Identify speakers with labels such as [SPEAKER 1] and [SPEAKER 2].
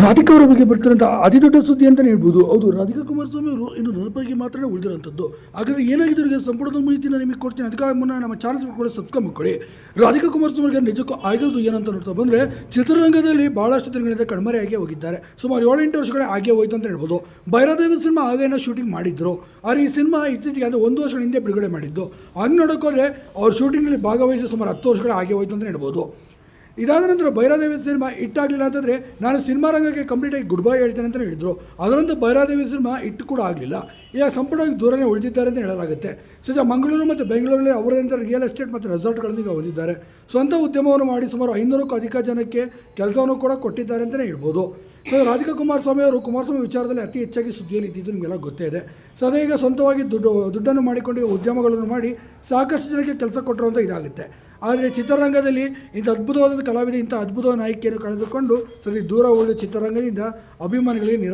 [SPEAKER 1] ರಾಧಿಕಾ ಅವರ ಬಗ್ಗೆ ಬರ್ತಿರೋಂಥ ಅತಿ ದೊಡ್ಡ ಸುದ್ದಿ ಅಂತಲೇ ಹೇಳ್ಬೋದು. ಹೌದು, ರಾಧಿಕಾ ಕುಮಾರಸ್ವಾಮಿ ಅವರು ಇನ್ನು ನೆನಪಾಗಿ ಮಾತ್ರ ಉಳಿದಿರೋಂಥದ್ದು ಹಾಗಾದ್ರೆ ಏನಾಗಿದೆ ಅವರಿಗೆ ಮಾಹಿತಿನ ನಿಮಗೆ ಕೊಡ್ತೀನಿ. ಅದಕ್ಕಾಗಿ ಮುನ್ನ ನಮ್ಮ ಚಾನಲ್ ಕೂಡ ಸಬ್ಸ್ಕ್ರೈಬ್ ಮಾಡ್ಕೊಳ್ಳಿ. ರಾಧಿಕಾ ಕುಮಾರಸ್ವಾಮಿ ಅವರಿಗೆ ನಿಜಕ್ಕೂ ಆಗಿರೋದು ಏನಂತ ನೋಡ್ತಾ ಬಂದರೆ, ಚಿತ್ರರಂಗದಲ್ಲಿ ಭಾಳಷ್ಟು ದಿನಗಳಿಂದ ಕಣ್ಮರೆಯಾಗಿ ಹೋಗಿದ್ದಾರೆ. ಸುಮಾರು ಏಳೆಂಟು ವರ್ಷಗಳೇ ಆಗೇ ಹೋಯ್ತು ಅಂತ ಹೇಳ್ಬೋದು. ಭೈರಾದೇವಿ ಸಿನಿಮಾ ಆಗೇನೋ ಶೂಟಿಂಗ್ ಮಾಡಿದ್ರು. ಆದರೆ ಈ ಸಿನಿಮಾ ಇತ್ತೀಚೆಗೆ ಅಂದರೆ ಒಂದು ವರ್ಷಗಳ ಹಿಂದೆ ಬಿಡುಗಡೆ ಮಾಡಿದ್ದು. ಹಂಗೆ ನೋಡೋಕ್ಕೋದ್ರೆ ಅವ್ರ ಶೂಟಿಂಗ್ನಲ್ಲಿ ಭಾಗವಹಿಸಿ ಸುಮಾರು ಹತ್ತು ವರ್ಷಗಳೇ ಆಗೇ ಹೋಯ್ತು ಅಂತ ಹೇಳ್ಬೋದು. ಇದಾದ ನಂತರ ಭೈರಾದೇವಿ ಸಿನಿಮಾ ಇಟ್ಟಾಗಲಿಲ್ಲ ಅಂತಂದರೆ ನಾನು ಸಿನಿಮಾ ರಂಗಕ್ಕೆ ಕಂಪ್ಲೀಟಾಗಿ ಗುಡ್ ಬೈ ಹೇಳ್ತೇನೆ ಅಂತ ಹೇಳಿದರು. ಅದರಂತೂ ಭೈರಾದೇವಿ ಸಿನಿಮಾ ಇಟ್ಟು ಕೂಡ ಆಗಲಿಲ್ಲ. ಈಗ ಸಂಪೂರ್ಣವಾಗಿ ದೂರನೇ ಉಳಿದಿದ್ದಾರೆ ಅಂತ ಹೇಳಲಾಗುತ್ತೆ. ಸದ್ಯ ಮಂಗಳೂರು ಮತ್ತು ಬೆಂಗಳೂರಲ್ಲಿ ಅವರದಂಥ ರಿಯಲ್ ಎಸ್ಟೇಟ್ ಮತ್ತು ರೆಸಾರ್ಟ್ಗಳನ್ನು ಈಗ ಹೊಂದಿದ್ದಾರೆ. ಸ್ವಂತ ಉದ್ಯಮವನ್ನು ಮಾಡಿ ಸುಮಾರು ಐನೂರಕ್ಕೂ ಅಧಿಕ ಜನಕ್ಕೆ ಕೆಲಸವನ್ನು ಕೂಡ ಕೊಟ್ಟಿದ್ದಾರೆ ಅಂತಲೇ ಹೇಳ್ಬೋದು. ಸೊ ರಾಧಿಕಾ ಕುಮಾರಸ್ವಾಮಿ ಅವರು ಕುಮಾರಸ್ವಾಮಿ ವಿಚಾರದಲ್ಲಿ ಅತಿ ಹೆಚ್ಚಾಗಿ ಸುದ್ದಿಯಲ್ಲಿ ಇದ್ದಿದ್ದು ನಿಮಗೆಲ್ಲ ಗೊತ್ತೇ ಇದೆ. ಸೊ ಅದೇ ಈಗ ಸ್ವಂತವಾಗಿ ದುಡ್ಡು, ದುಡ್ಡನ್ನು ಮಾಡಿಕೊಂಡು ಉದ್ಯಮಗಳನ್ನು ಮಾಡಿ ಸಾಕಷ್ಟು ಜನಕ್ಕೆ ಕೆಲಸ ಕೊಟ್ಟಿರುವಂಥ ಇದಾಗುತ್ತೆ. ಆದರೆ ಚಿತ್ರರಂಗದಲ್ಲಿ ಇಂಥ ಅದ್ಭುತವಾದ ಕಲಾವಿದ, ಇಂಥ ಅದ್ಭುತವಾದ ನಾಯಕಿಯನ್ನು ಕಳೆದುಕೊಂಡು ಸರಿ ದೂರ ಉಳಿದ ಚಿತ್ರರಂಗದಿಂದ ಅಭಿಮಾನಿಗಳಿಗೆ ನಿರಾ